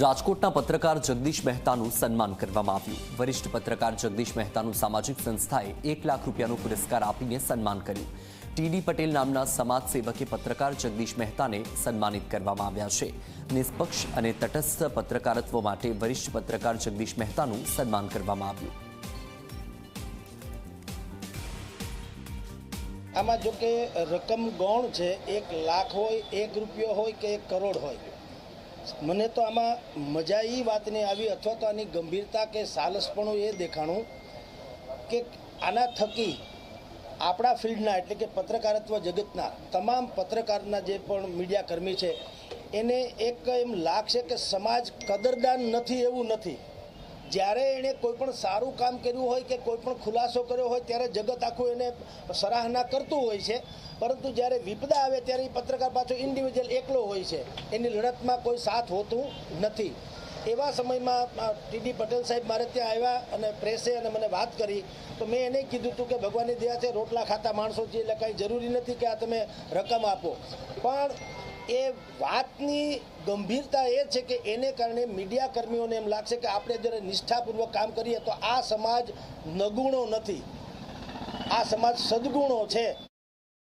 રાજકોટના પત્રકાર જગદીશ મહેતાનું સન્માન કરવામાં આવ્યું. વરિષ્ઠ પત્રકાર જગદીશ મહેતાનું સામાજિક સંસ્થાએ એક લાખ રૂપિયાનો પુરસ્કાર આપીને સન્માન કર્યું. ટીડી પટેલ નામના સમાજ સેવકે પત્રકાર જગદીશ મહેતાને સન્માનિત કરવામાં આવ્યા છે. નિષ્પક્ષ અને તટસ્થ પત્રકારત્વ માટે વરિષ્ઠ પત્રકાર જગદીશ મહેતાનું સન્માન કરવામાં આવ્યું. આમાં જો કે રકમ ગૌણ છે, એક લાખ હોય, એક રૂપિયો હોય કે એક કરોડ હોય. મને તો આમાં મજા એ વાતની આવી અથવા તો આની ગંભીરતા કે સાલસપણું એ દેખાણું કે આના થકી આપણા ફિલ્ડના એટલે કે પત્રકારત્વ જગતના તમામ પત્રકારના જે પણ મીડિયાકર્મી છે, એને એક એમ લાગશે કે સમાજ કદરદાન નથી, એવું નથી. જ્યારે એણે કોઈ પણ સારું કામ કર્યું હોય કે કોઈ પણ ખુલાસો કર્યો હોય, ત્યારે જગત આખું એને સરાહના કરતું હોય છે. પરંતુ જ્યારે વિપદા આવે ત્યારે એ પત્રકાર પાછો ઇન્ડિવિજ્યુઅલ એકલો હોય છે. એની લડતમાં કોઈ સાથ હોતું નથી. એવા સમયમાં ટીડી પટેલ સાહેબ મારે ત્યાં આવ્યા અને પ્રેસે અને મને વાત કરી, તો મેં એને કીધું હતું કે ભગવાનની દયા છે, રોટલા ખાતા માણસો છે એટલે કાંઈ જરૂરી નથી કે આ તમે રકમ આપો. પણ એ વાતની ગંભીરતા એ છે કે એને કારણે મીડિયા કર્મીઓને એમ લાગશે કે આપણે જ્યારે નિષ્ઠાપૂર્વક કામ કરીએ તો આ સમાજ નગુણો નથી. આ સમાજ સદગુણો છે.